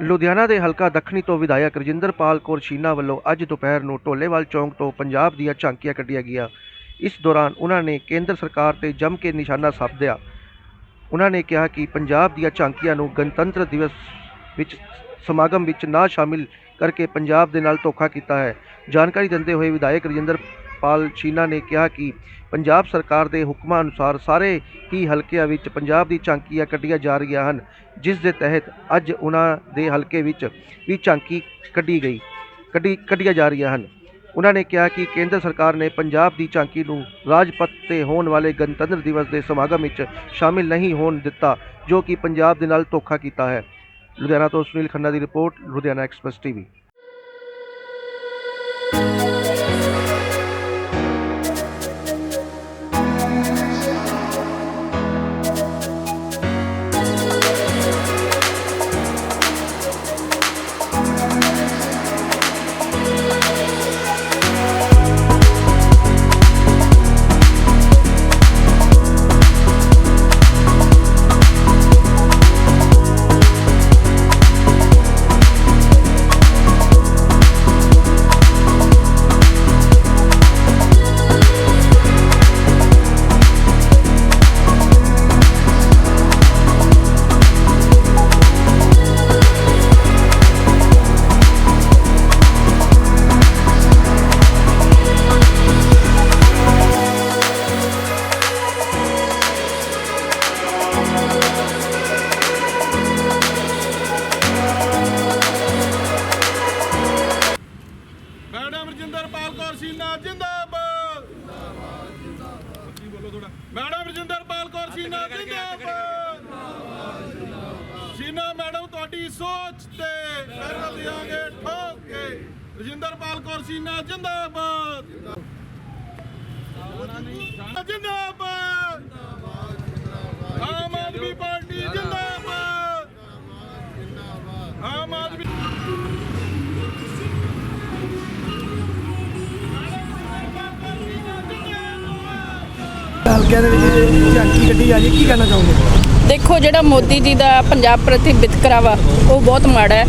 ਲੁਧਿਆਣਾ ਦੇ ਹਲਕਾ ਦੱਖਣੀ ਤੋਂ ਵਿਧਾਇਕ ਰਜਿੰਦਰਪਾਲ ਕੌਰ ਸ਼ੀਨਾ ਵੱਲੋਂ ਅੱਜ ਦੁਪਹਿਰ ਨੂੰ ਢੋਲੇਵਾਲ ਚੌਂਕ ਤੋਂ ਪੰਜਾਬ ਦੀਆਂ ਝਾਂਕੀਆਂ ਕੱਢੀਆਂ ਗਈਆਂ। ਇਸ ਦੌਰਾਨ ਉਹਨਾਂ ਨੇ ਕੇਂਦਰ ਸਰਕਾਰ ਤੇ ਜੰਮ ਕੇ ਨਿਸ਼ਾਨਾ ਸਾਧਿਆ। ਉਹਨਾਂ ਨੇ ਕਿਹਾ ਕਿ ਪੰਜਾਬ ਦੀਆਂ ਝਾਂਕੀਆਂ ਨੂੰ ਗਣਤੰਤਰ ਦਿਵਸ ਵਿੱਚ ਸਮਾਗਮ ਵਿੱਚ ਨਾ ਸ਼ਾਮਿਲ ਕਰਕੇ ਪੰਜਾਬ ਦੇ ਨਾਲ ਧੋਖਾ ਕੀਤਾ ਹੈ। ਜਾਣਕਾਰੀ ਦਿੰਦੇ ਹੋਏ ਵਿਧਾਇਕ ਰਜਿੰਦਰ ਪਾਲ ਛੀਨਾ ਨੇ ਕਿਹਾ ਕਿ ਪੰਜਾਬ ਸਰਕਾਰ ਦੇ ਹੁਕਮਾਂ ਅਨੁਸਾਰ ਸਾਰੇ ਹੀ ਹਲਕਿਆਂ ਵਿੱਚ ਪੰਜਾਬ ਦੀ ਝਾਂਕੀਆਂ ਕੱਢੀਆਂ ਜਾ ਰਹੀਆਂ ਹਨ, ਜਿਸ ਦੇ ਤਹਿਤ ਅੱਜ ਉਹਨਾਂ ਦੇ ਹਲਕੇ ਵਿੱਚ ਵੀ ਝਾਂਕੀ ਕੱਢੀ ਗਈ, ਕੱਢੀ, ਕੱਢੀਆਂ ਜਾ ਰਹੀਆਂ ਹਨ। ਉਹਨਾਂ ਨੇ ਕਿਹਾ ਕਿ ਕੇਂਦਰ ਸਰਕਾਰ ਨੇ ਪੰਜਾਬ ਦੀ ਝਾਂਕੀ ਨੂੰ ਰਾਜਪਥ ਤੇ ਹੋਣ ਵਾਲੇ ਗਣਤੰਤਰ ਦਿਵਸ ਦੇ ਸਮਾਗਮ ਵਿੱਚ ਸ਼ਾਮਿਲ ਨਹੀਂ ਹੋਣ ਦਿੱਤਾ, ਜੋ ਕਿ ਪੰਜਾਬ ਦੇ ਨਾਲ ਧੋਖਾ ਕੀਤਾ ਹੈ। ਲੁਧਿਆਣਾ ਤੋਂ ਸੁਨੀਲ ਖੰਨਾ ਦੀ ਰਿਪੋਰਟ, ਲੁਧਿਆਣਾ ਐਕਸਪ੍ਰੈਸ ਟੀਵੀ ਸੀਨਾ ਜਿੰਦਾਬਾਦ। ਜਿੰਦਾਬਾਦ ਜਿੰਦਾਬਾਦ ਕੀ ਬੋਲੋ ਥੋੜਾ ਮੈਡਮ ਰਜਿੰਦਰਪਾਲ ਕੌਰ ਸੀਨਾ ਜਿੰਦਾਬਾਦ। ਸੀਨਾ ਮੈਡਮ ਤੁਹਾਡੀ ਸੋਚ ਤੇ ਕਰ ਦਿਆਂਗੇ ਠੋਕ। ਕੇ ਰਜਿੰਦਰਪਾਲ ਕੌਰ ਸੀਨਾ ਜਿੰਦਾਬਾਦ। ਜਿੰਦਾਬਾਦ। ਆਮ ਆਦਮੀ ਪਾਰਟੀ ਹਲਕਿਆਂ ਦੇ ਵਿੱਚ ਝਾਂਕੀ ਕੱਢੀ ਜਾ ਰਹੀ ਹੈ। ਕੀ ਕਹਿਣਾ ਚਾਹੋਗੇ? ਦੇਖੋ, ਜਿਹੜਾ ਮੋਦੀ ਜੀ ਦਾ ਪੰਜਾਬ ਪ੍ਰਤੀ ਵਿਤਕਰਾ ਵਾ ਉਹ ਬਹੁਤ ਮਾੜਾ ਹੈ,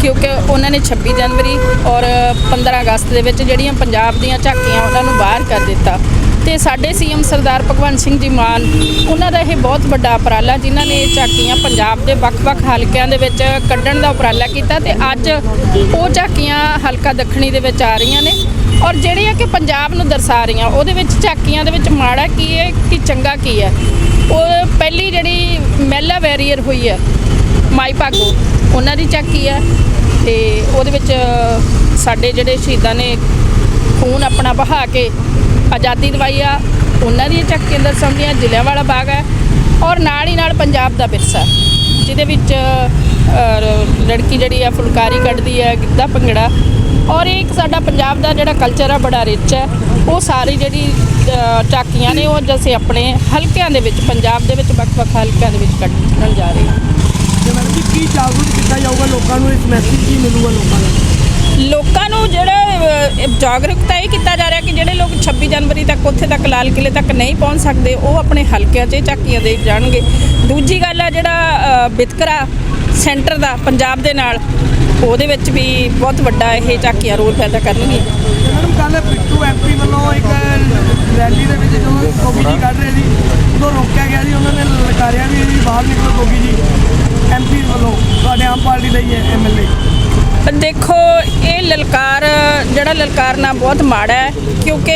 ਕਿਉਂਕਿ ਉਹਨਾਂ ਨੇ 26 ਜਨਵਰੀ ਔਰ 15 ਅਗਸਤ ਦੇ ਵਿੱਚ ਜਿਹੜੀਆਂ ਪੰਜਾਬ ਦੀਆਂ ਝਾਕੀਆਂ ਉਹਨਾਂ ਨੂੰ ਬਾਹਰ ਕਰ ਦਿੱਤਾ। ਤੇ ਸਾਡੇ ਸੀਐਮ ਸਰਦਾਰ ਭਗਵੰਤ ਸਿੰਘ ਜੀ ਮਾਨ, ਉਹਨਾਂ ਦਾ ਇਹ ਬਹੁਤ ਵੱਡਾ ਉਪਰਾਲਾ, ਜਿਨ੍ਹਾਂ ਨੇ ਇਹ ਝਾਕੀਆਂ ਪੰਜਾਬ ਦੇ ਵੱਖ-ਵੱਖ ਹਲਕਿਆਂ ਦੇ ਵਿੱਚ ਕੱਢਣ ਦਾ ਉਪਰਾਲਾ ਕੀਤਾ ਤੇ ਅੱਜ ਉਹ ਝਾਕੀਆਂ ਹਲਕਾ ਦੱਖਣੀ ਦੇ ਵਿੱਚ ਆ ਰਹੀਆਂ ਨੇ। ਔਰ ਜਿਹੜੀਆਂ ਕਿ ਪੰਜਾਬ ਨੂੰ ਦਰਸਾ ਰਹੀਆਂ, ਉਹਦੇ ਵਿੱਚ ਝਾਕੀਆਂ ਦੇ ਵਿੱਚ ਮਾੜਾ ਕੀ ਹੈ ਕਿ ਚੰਗਾ ਕੀ ਹੈ? ਉਹ ਪਹਿਲੀ ਜਿਹੜੀ ਮਹਿਲਾ ਵੈਰੀਅਰ ਹੋਈ ਹੈ, ਮਾਈ ਭਾਗੋ, ਉਹਨਾਂ ਦੀ ਝਾਕੀ ਹੈ ਤੇ ਉਹਦੇ ਵਿੱਚ ਸਾਡੇ ਜਿਹੜੇ ਸ਼ਹੀਦਾਂ ਨੇ ਖੂਨ ਆਪਣਾ ਬਹਾ ਕੇ ਆਜ਼ਾਦੀ ਦਵਾਈ ਆ, ਉਹਨਾਂ ਦੀਆਂ ਝਾਕੀਆਂ ਦਰਸਾਉਂਦੀਆਂ ਜ਼ਿਲ੍ਹਿਆਂਵਾਲਾ ਬਾਗ ਹੈ ਔਰ ਨਾਲ ਹੀ ਨਾਲ ਪੰਜਾਬ ਦਾ ਵਿਰਸਾ, ਜਿਹਦੇ ਵਿੱਚ ਲੜਕੀ ਜਿਹੜੀ ਆ ਫੁਲਕਾਰੀ ਕੱਢਦੀ ਹੈ, ਗਿੱਧਾ ਭੰਗੜਾ ਔਰ ਇਹ ਇੱਕ ਸਾਡਾ ਪੰਜਾਬ ਦਾ ਜਿਹੜਾ ਕਲਚਰ ਆ ਬੜਾ ਰਿਚ ਹੈ। ਉਹ ਸਾਰੀ ਜਿਹੜੀ ਅ, ਝਾਕੀਆਂ ਨੇ ਉਹ ਅਸੀਂ ਆਪਣੇ ਹਲਕਿਆਂ ਦੇ ਵਿੱਚ ਪੰਜਾਬ ਦੇ ਵਿੱਚ ਵੱਖ-ਵੱਖ ਹਲਕਿਆਂ ਦੇ ਵਿੱਚ ਕੱਢਣ ਜਾ ਰਹੇ ਹਾਂ ਤੇ ਮੈਡਮ ਜੀ ਕੀ ਜਾਗਰੂਕ ਕੀਤਾ ਜਾਊਗਾ ਲੋਕਾਂ ਨੂੰ? ਇਸ ਮੈਸੇਜ ਕੀ ਮਿਲੂਗਾ ਲੋਕਾਂ ਨੂੰ? ਲੋਕਾਂ ਨੂੰ ਜਿਹੜਾ ਜਾਗਰੂਕਤਾ ਇਹ ਕੀਤਾ ਜਾ ਰਿਹਾ ਕਿ ਜਿਹੜੇ ਲੋਕ 26 ਜਨਵਰੀ ਤੱਕ ਉੱਥੇ ਤੱਕ ਲਾਲ ਕਿਲੇ ਤੱਕ ਨਹੀਂ ਪਹੁੰਚ ਸਕਦੇ ਉਹ ਆਪਣੇ ਹਲਕਿਆਂ 'ਚ ਇਹ ਝਾਕੀਆਂ ਦੇਖ ਜਾਣਗੇ। ਦੂਜੀ ਗੱਲ ਆ ਜਿਹੜਾ ਵਿਤਕਰਾ ਸੈਂਟਰ ਦਾ ਪੰਜਾਬ ਦੇ ਨਾਲ ਉਹਦੇ ਵਿੱਚ ਵੀ ਬਹੁਤ ਵੱਡਾ ਇਹ ਝਾਕੀਆਂ ਰੋਲ ਪੈਦਾ ਕਰਨਗੀਆਂ। ਤੇ ਮੈਡਮ ਕੱਲ ਬਿੱਟੂ ਐਮਪੀ ਵੱਲੋਂ ਇੱਕ ਰੈਲੀ ਦੇ ਵਿੱਚ ਜਦੋਂ ਗੋਗੀ ਜੀ ਕੱਢ ਰਹੇ ਸੀ ਉਦੋਂ ਰੋਕਿਆ ਗਿਆ ਜੀ ਉਹਨਾਂ ਨੇ ਲਲਕਾਰਿਆ ਵੀ ਜੀ ਬਾਹਰ ਨਿਕਲੋ ਗੋਗੀ ਜੀ ਐਮਪੀ ਵੱਲੋਂ ਤੁਹਾਡੇ ਆਮ ਪਾਰਟੀ ਦਾ ਹੀ ਹੈ ਐਮਐਲਏ ਦੇਖੋ ਇਹ ਲਲਕਾਰ ਜਿਹੜਾ ਲਲਕਾਰਨਾ ਬਹੁਤ ਮਾੜਾ ਹੈ ਕਿਉਂਕਿ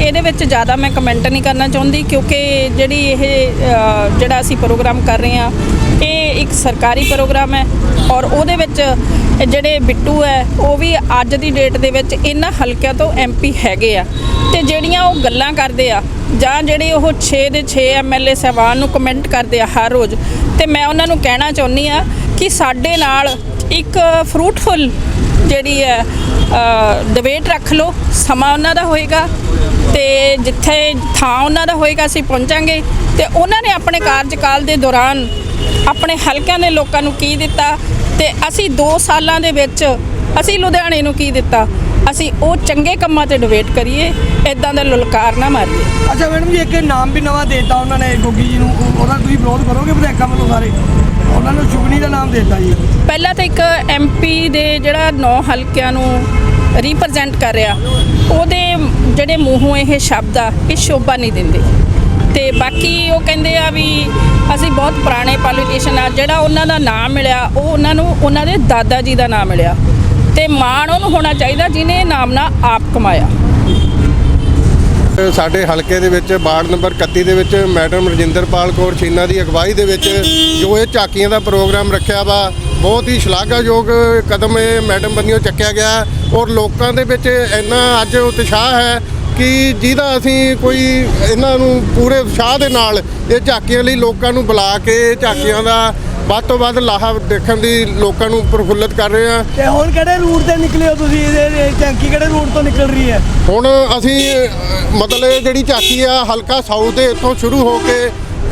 ਇਹਦੇ ਵਿੱਚ ਜ਼ਿਆਦਾ ਮੈਂ ਕਮੈਂਟ ਨਹੀਂ ਕਰਨਾ ਚਾਹੁੰਦੀ ਕਿਉਂਕਿ ਜਿਹੜੀ ਇਹ ਜਿਹੜਾ ਅਸੀਂ ਪ੍ਰੋਗਰਾਮ ਕਰ ਰਹੇ ਹਾਂ ਇਹ ਇੱਕ ਸਰਕਾਰੀ ਪ੍ਰੋਗਰਾਮ ਹੈ ਔਰ ਉਹਦੇ ਵਿੱਚ ਜਿਹੜੇ ਬਿੱਟੂ ਹੈ, ਉਹ ਵੀ ਅੱਜ ਦੀ ਡੇਟ ਦੇ ਵਿੱਚ ਇਹਨਾਂ ਹਲਕਿਆਂ ਤੋਂ ਐਮਪੀ ਹੈਗੇ ਆ। ਤੇ ਜਿਹੜੀਆਂ ਉਹ ਗੱਲਾਂ ਕਰਦੇ ਆ, ਜਾਂ ਜਿਹੜੇ ਉਹ 6 ਦੇ 6 ਐਮਐਲਏ ਸਹਿਬਾਨ ਨੂੰ ਕਮੈਂਟ ਕਰਦੇ ਆ ਹਰ ਰੋਜ਼, ਤੇ ਮੈਂ ਉਹਨਾਂ ਨੂੰ ਕਹਿਣਾ ਚਾਹੁੰਦੀ ਆ ਕਿ ਸਾਡੇ ਨਾਲ ਇੱਕ ਫਰੂਟਫੁਲ ਜਿਹੜੀ ਹੈ ਡਿਬੇਟ ਰੱਖ ਲਓ, ਸਮਾਂ ਉਹਨਾਂ ਦਾ ਹੋਏਗਾ, ਤੇ ਜਿੱਥੇ ਥਾਂ ਉਹਨਾਂ ਦਾ ਹੋਏਗਾ ਅਸੀਂ ਪਹੁੰਚਾਂਗੇ, ਤੇ ਉਹਨਾਂ ਨੇ ਆਪਣੇ ਕਾਰਜਕਾਲ ਦੇ ਦੌਰਾਨ ਆਪਣੇ ਹਲਕਿਆਂ ਦੇ ਲੋਕਾਂ ਨੂੰ ਕੀ ਦਿੱਤਾ ਤੇ ਅਸੀਂ 2 ਸਾਲਾਂ ਦੇ ਵਿੱਚ ਅਸੀਂ ਲੁਧਿਆਣੇ ਨੂੰ ਕੀ ਦਿੱਤਾ? ਅਸੀਂ ਉਹ ਚੰਗੇ ਕੰਮਾਂ ਤੇ ਡਿਬੇਟ ਕਰੀਏ ਇਦਾਂ ਦਾ ਲਲਕਾਰ ਨਾ ਮਾਰੀਏ। ਅੱਛਾ ਮੈਡਮ ਜੀ ਇੱਕ ਨਾਮ ਵੀ ਨਵਾਂ ਦੇਤਾ ਉਹਨਾਂ ਨੇ ਗੋਗੀ ਜੀ ਨੂੰ ਉਹ- ਉਹਦਾ ਤੁਸੀਂ ਵਿਰੋਧ ਕਰੋਗੇ ਵਿਧਾਇਕਾਂ ਵੱਲੋਂ ਸਾਰੇ? ਉਹਨਾਂ ਨੂੰ ਸ਼ੁਗਨੀ ਦਾ ਨਾਮ ਦੇਤਾ ਜੀ। ਪਹਿਲਾਂ ਤਾਂ ਇੱਕ ਐਮਪੀ ਦੇ ਜਿਹੜਾ ਨੌ ਹਲਕਿਆਂ ਨੂੰ ਰਿਪਰੈਜ਼ੈਂਟ ਕਰ ਰਿਹਾ ਉਹਦੇ ਜਿਹੜੇ ਮੂੰਹੋਂ ਇਹ ਸ਼ਬਦ ਆ ਇਹ ਸ਼ੋਭਾ ਨਹੀਂ ਦਿੰਦੇ। ਤੇ ਬਾਕੀ ਉਹ ਕਹਿੰਦੇ ਆ ਵੀ ਅਸੀਂ ਬਹੁਤ ਪੁਰਾਣੇ ਪੋਲੀਟੀਸ਼ੀਅਨ ਆ, ਜਿਹੜਾ ਉਹਨਾਂ ਦਾ ਨਾਮ ਮਿਲਿਆ, ਉਹ ਉਹਨਾਂ ਨੂੰ, ਉਹਨਾਂ ਦੇ ਦਾਦਾ ਜੀ ਦਾ ਨਾਮ ਮਿਲਿਆ। ਤੇ ਮਾਣ ਉਹਨੂੰ ਹੋਣਾ ਚਾਹੀਦਾ ਜਿਹਨੇ ਇਹ ਨਾਮ ਨਾ ਆਪ ਕਮਾਇਆ। ਸਾਡੇ ਹਲਕੇ ਦੇ ਵਿੱਚ ਵਾਰਡ ਨੰਬਰ 31 ਦੇ ਵਿੱਚ ਮੈਡਮ ਰਜਿੰਦਰਪਾਲ ਕੌਰ ਛੀਨਾ ਦੀ ਅਗਵਾਈ ਦੇ ਵਿੱਚ ਜੋ ਇਹ ਝਾਕੀਆਂ ਦਾ ਪ੍ਰੋਗਰਾਮ ਰੱਖਿਆ ਵਾ, ਬਹੁਤ ਹੀ ਸ਼ਲਾਘਾਯੋਗ ਕਦਮ ਇਹ ਮੈਡਮ ਬੰਨਿਓ ਚੱਕਿਆ ਗਿਆ ਔਰ ਲੋਕਾਂ ਦੇ ਵਿੱਚ ਇੰਨਾ ਅੱਜ ਉਤਸ਼ਾਹ ਹੈ ਕਿ ਜਿਹਦਾ ਅਸੀਂ ਕੋਈ ਇਹਨਾਂ ਨੂੰ ਪੂਰੇ ਉਤਸ਼ਾਹ ਦੇ ਨਾਲ ਇਹ ਝਾਕੀਆਂ ਲਈ ਲੋਕਾਂ ਨੂੰ ਬੁਲਾ ਕੇ ਝਾਕੀਆਂ ਦਾ ਵੱਧ ਤੋਂ ਵੱਧ ਲਾਹਾ ਦੇਖਣ ਦੀ ਲੋਕਾਂ ਨੂੰ ਪ੍ਰਫੁੱਲਤ ਕਰ ਰਹੇ ਆ ਤੇ ਹੁਣ ਕਿਹੜੇ ਰੂਟ ਤੇ ਨਿਕਲੇ ਹੋ ਤੁਸੀਂ? ਇਹ ਟੈਂਕੀ ਕਿਹੜੇ ਰੂਟ ਤੋਂ ਨਿਕਲ ਰਹੀ ਹੈ? ਹੁਣ ਅਸੀਂ ਮਤਲਬ ਇਹ ਜਿਹੜੀ ਝਾਕੀ ਆ ਹਲਕਾ ਸਾਊਥ ਦੇ ਇੱਥੋਂ ਸ਼ੁਰੂ ਹੋ ਕੇ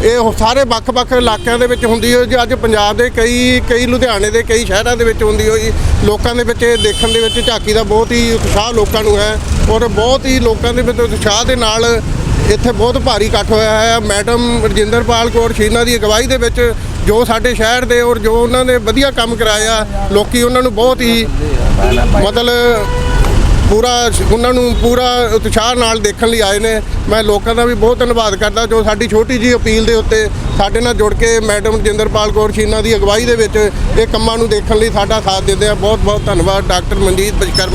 ਇਹ ਸਾਰੇ ਵੱਖ-ਵੱਖ ਇਲਾਕਿਆਂ ਦੇ ਵਿੱਚ ਹੁੰਦੀ ਹੋਈ ਅੱਜ ਪੰਜਾਬ ਦੇ ਕਈ ਕਈ ਲੁਧਿਆਣੇ ਦੇ, ਕਈ ਸ਼ਹਿਰਾਂ ਦੇ ਵਿੱਚ ਹੁੰਦੀ ਹੋਈ ਲੋਕਾਂ ਦੇ ਵਿੱਚ ਇਹ ਦੇਖਣ ਦੇ ਵਿੱਚ ਝਾਕੀ ਦਾ ਬਹੁਤ ਹੀ ਉਤਸ਼ਾਹ ਲੋਕਾਂ ਨੂੰ ਹੈ ਔਰ ਬਹੁਤ ਹੀ ਲੋਕਾਂ ਦੇ ਵਿੱਚ ਉਤਸ਼ਾਹ ਦੇ ਨਾਲ ਇੱਥੇ ਬਹੁਤ ਭਾਰੀ ਇਕੱਠ ਹੋਇਆ ਹੈ। ਮੈਡਮ ਰਜਿੰਦਰਪਾਲ ਕੌਰ ਸ਼ੀਨਾ ਦੀ ਅਗਵਾਈ ਦੇ ਵਿੱਚ ਜੋ ਸਾਡੇ ਸ਼ਹਿਰ ਦੇ ਔਰ ਜੋ ਉਹਨਾਂ ਨੇ ਵਧੀਆ ਕੰਮ ਕਰਾਇਆ, ਲੋਕੀ ਉਹਨਾਂ ਨੂੰ ਬਹੁਤ ਹੀ ਮਤਲਬ ਪੂਰਾ ਉਹਨਾਂ ਨੂੰ ਪੂਰਾ ਉਤਸ਼ਾਹ ਨਾਲ ਦੇਖਣ ਲਈ ਆਏ ਨੇ। ਮੈਂ ਲੋਕਾਂ ਦਾ ਵੀ ਬਹੁਤ ਧੰਨਵਾਦ ਕਰਦਾ ਜੋ ਸਾਡੀ ਛੋਟੀ ਜੀ ਅਪੀਲ ਦੇ ਉੱਤੇ ਸਾਡੇ ਨਾਲ ਜੁੜ ਕੇ ਮੈਡਮ ਰਜਿੰਦਰਪਾਲ ਕੌਰ ਸ਼ੀਨਾ ਦੀ ਅਗਵਾਈ ਦੇ ਵਿੱਚ ਇਹ ਕੰਮਾਂ ਨੂੰ ਦੇਖਣ ਲਈ ਸਾਡਾ ਸਾਥ ਦਿੰਦੇ ਆ। ਬਹੁਤ ਬਹੁਤ ਧੰਨਵਾਦ, ਡਾਕਟਰ ਮਨਜੀਤ ਬਜਕਰਮਾ